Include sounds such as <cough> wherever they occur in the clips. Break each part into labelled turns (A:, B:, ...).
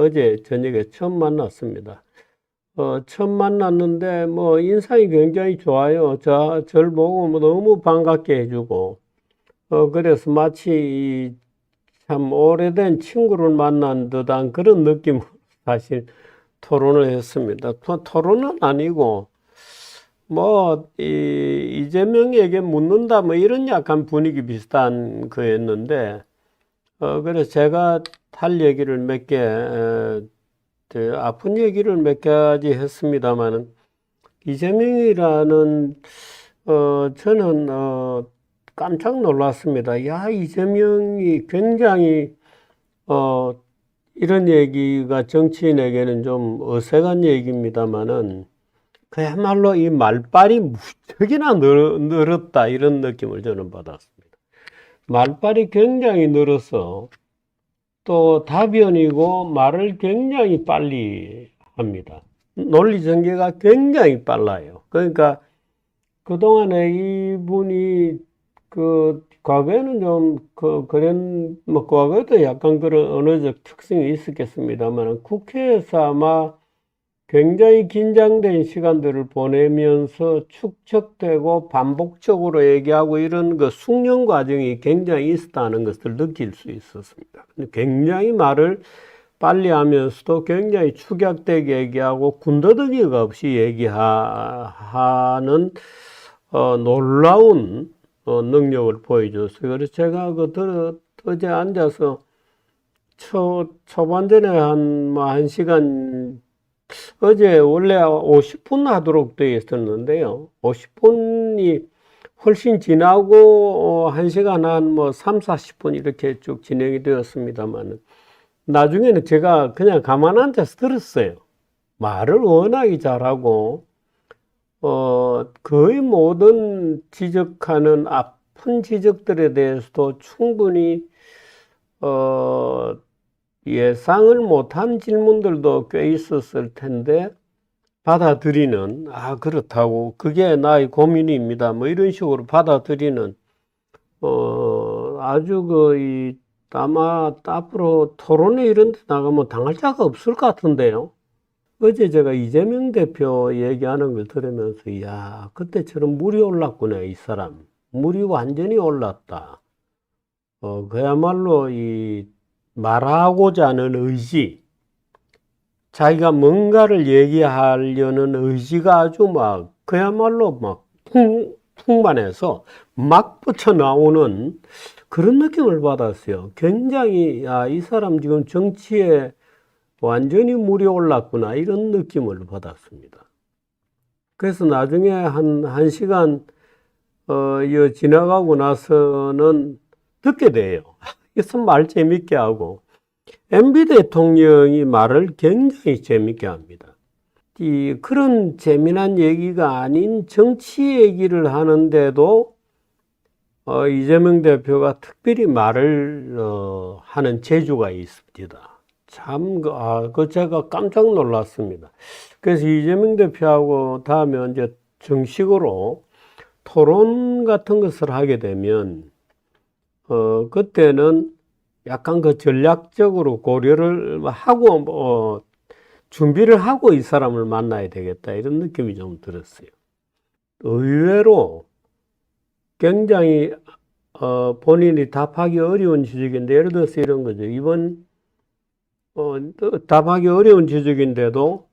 A: 어제 저녁에 처음 만났습니다. 어, 처음 만났는데 뭐 인상이 굉장히 좋아요. 저, 절 보고 뭐 너무 반갑게 해주고, 어, 그래서 마치 참 오래된 친구를 만난 듯한 그런 느낌으로 <laughs> 사실 토론을 했습니다. 토- 토론은 아니고, 뭐, 이, 이재명에게 묻는다, 뭐 이런 약간 분위기 비슷한 거였는데, 어, 그래서 제가 할 얘기를 몇 개, 에, 그 아픈 얘기를 몇 가지 했습니다만은, 이재명이라는, 어, 저는, 어, 깜짝 놀랐습니다. 야, 이재명이 굉장히, 어, 이런 얘기가 정치인에게는 좀 어색한 얘기입니다만은, 그야말로 이 말빨이 무척이나 늘, 늘었다, 이런 느낌을 저는 받았습니다. 말빨이 굉장히 늘어서, 또 답변이고 말을 굉장히 빨리 합니다. 논리 전개가 굉장히 빨라요. 그러니까 그동안에 이분이 그 과거에는 좀 그 그런 뭐 과거에도 약간 그런 언어적 특성이 있었겠습니다만 국회에서 아마 굉장히 긴장된 시간들을 보내면서 축적되고 반복적으로 얘기하고 이런 그 숙련 과정이 굉장히 있었다는 것을 느낄 수 있었습니다. 굉장히 말을 빨리 하면서도 굉장히 축약되게 얘기하고 군더더기가 없이 얘기하는 어, 놀라운 어, 능력을 보여줬어요. 그래서 제가 그 들어, 어제 앉아서 초, 초반전에 한, 뭐, 한 시간 어제 원래 50분 하도록 되어 있었는데요. 50분이 훨씬 지나고 어, 1시간 한 뭐 3, 40분 이렇게 쭉 진행이 되었습니다만 나중에는 제가 그냥 가만 앉아서 들었어요. 말을 워낙에 잘하고 어, 거의 모든 지적하는 아픈 지적들에 대해서도 충분히 어, 예상을 못한 질문들도 꽤 있었을 텐데 받아들이는 아 그렇다고 그게 나의 고민입니다 뭐 이런 식으로 받아들이는 어 아주 그이 아마 앞으로 토론회 이런 데 나가면 당할 자가 없을 것 같은데요. 어제 제가 이재명 대표 얘기하는 걸 들으면서 야 그때처럼 물이 올랐구나 이 사람 물이 완전히 올랐다. 어 그야말로 이 말하고자 하는 의지, 자기가 뭔가를 얘기하려는 의지가 아주 막, 그야말로 막, 풍, 풍만해서 막 붙여 나오는 그런 느낌을 받았어요. 굉장히, 야, 이 사람 지금 정치에 완전히 물이 올랐구나, 이런 느낌을 받았습니다. 그래서 나중에 한, 한 시간, 어, 이 지나가고 나서는 듣게 돼요. <laughs> 그래서 말 재밌게 하고 MB 대통령이 말을 굉장히 재밌게 합니다. 이 그런 재미난 얘기가 아닌 정치 얘기를 하는데도 어, 이재명 대표가 특별히 말을 어, 하는 재주가 있습니다. 참, 그, 아, 그 제가 깜짝 놀랐습니다. 그래서 이재명 대표하고 다음에 이제 정식으로 토론 같은 것을 하게 되면 어, 그때는 약간 그 전략적으로 고려를 하고, 뭐, 준비를 하고 이 사람을 만나야 되겠다. 이런 느낌이 좀 들었어요. 의외로 굉장히, 어, 본인이 답하기 어려운 지적인데, 예를 들어서 이런 거죠. 이번, 어, 또 답하기 어려운 지적인데도,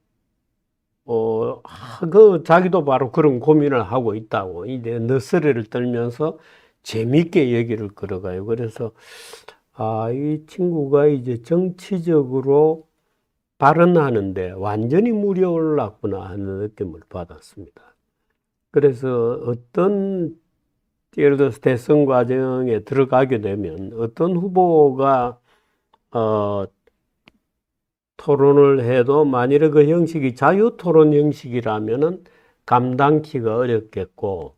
A: 어, 아, 그, 자기도 바로 그런 고민을 하고 있다고. 이제 너스레를 떨면서 재밌게 얘기를 걸어가요. 그래서, 아, 이 친구가 이제 정치적으로 발언하는데 완전히 물이 올랐구나 하는 느낌을 받았습니다. 그래서 어떤, 예를 들어서 대선 과정에 들어가게 되면 어떤 후보가, 어, 토론을 해도 만일에 그 형식이 자유 토론 형식이라면은 감당키가 어렵겠고,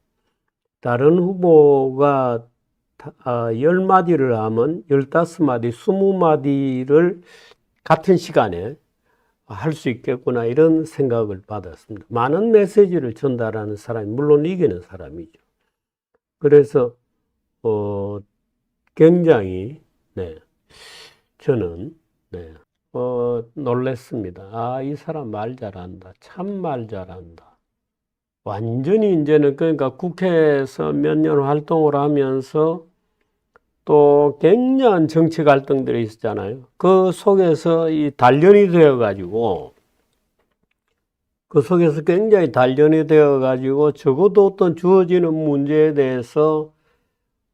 A: 다른 후보가 아, 10마디를 하면 15마디, 20마디를 같은 시간에 할 수 있겠구나 이런 생각을 받았습니다. 많은 메시지를 전달하는 사람이 물론 이기는 사람이죠. 그래서 어 굉장히 네 저는 네 어, 놀랬습니다. 아, 이 사람 말 잘한다. 참 말 잘한다. 완전히 이제는 그러니까 국회에서 몇 년 활동을 하면서 또 굉장한 정치 갈등들이 있었잖아요. 그 속에서 이 단련이 되어 가지고 그 속에서 굉장히 단련이 되어 가지고 적어도 어떤 주어지는 문제에 대해서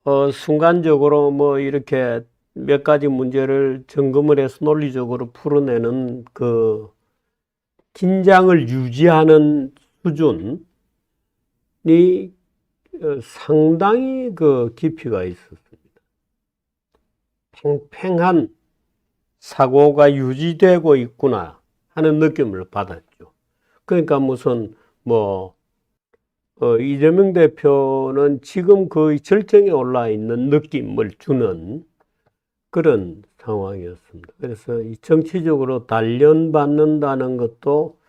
A: 어, 순간적으로 뭐 이렇게 몇 가지 문제를 점검을 해서 논리적으로 풀어내는 그 긴장을 유지하는 수준 이 어, 상당히 그 깊이가 있었습니다. 팽팽한 사고가 유지되고 있구나 하는 느낌을 받았죠. 그러니까 무슨 뭐 어, 이재명 대표는 지금 거의 절정에 올라 있는 느낌을 주는 그런 상황이었습니다. 그래서 이 정치적으로 단련받는다는 것도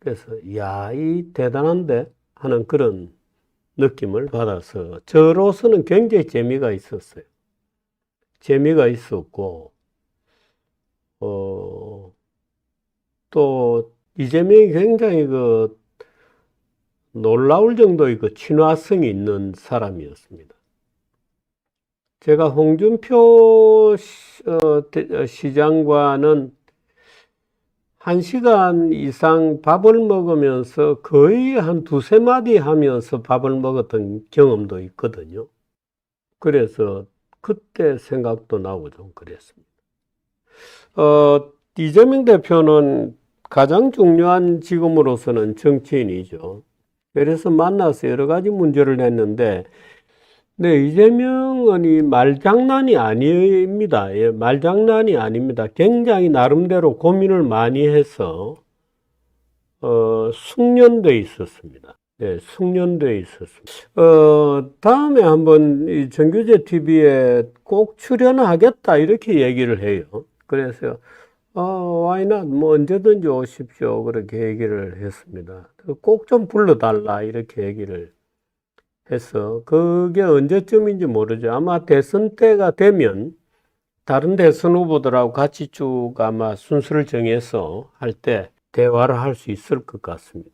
A: 그래서 야, 이 대단한데 하는 그런 느낌을 받아서 저로서는 굉장히 재미가 있었어요. 재미가 있었고 어, 또 이재명이 굉장히 그 놀라울 정도의 그 친화성이 있는 사람이었습니다. 제가 홍준표 시- 어, 대- 어, 시장과는 한 시간 이상 밥을 먹으면서 거의 한 두세 마디 하면서 밥을 먹었던 경험도 있거든요. 그래서 그때 생각도 나고 좀 그랬습니다. 어, 이재명 대표는 가장 중요한 직업으로서는 정치인이죠. 그래서 만나서 여러 가지 문제를 냈는데, 네, 이재명은 이 말장난이 아닙니다. 예, 말장난이 아닙니다. 굉장히 나름대로 고민을 많이 해서, 어, 숙련돼 있었습니다. 네, 숙련돼 있었습니다. 어, 다음에 한번 이 정규제 TV에 꼭 출연하겠다, 이렇게 얘기를 해요. 그래서, 어, why not? 뭐 언제든지 오십시오. 그렇게 얘기를 했습니다. 꼭 좀 불러달라. 이렇게 얘기를 해서, 그게 언제쯤인지 모르죠. 아마 대선 때가 되면, 다른 대선 후보들하고 같이 쭉 아마 순서를 정해서 할 때 대화를 할 수 있을 것 같습니다.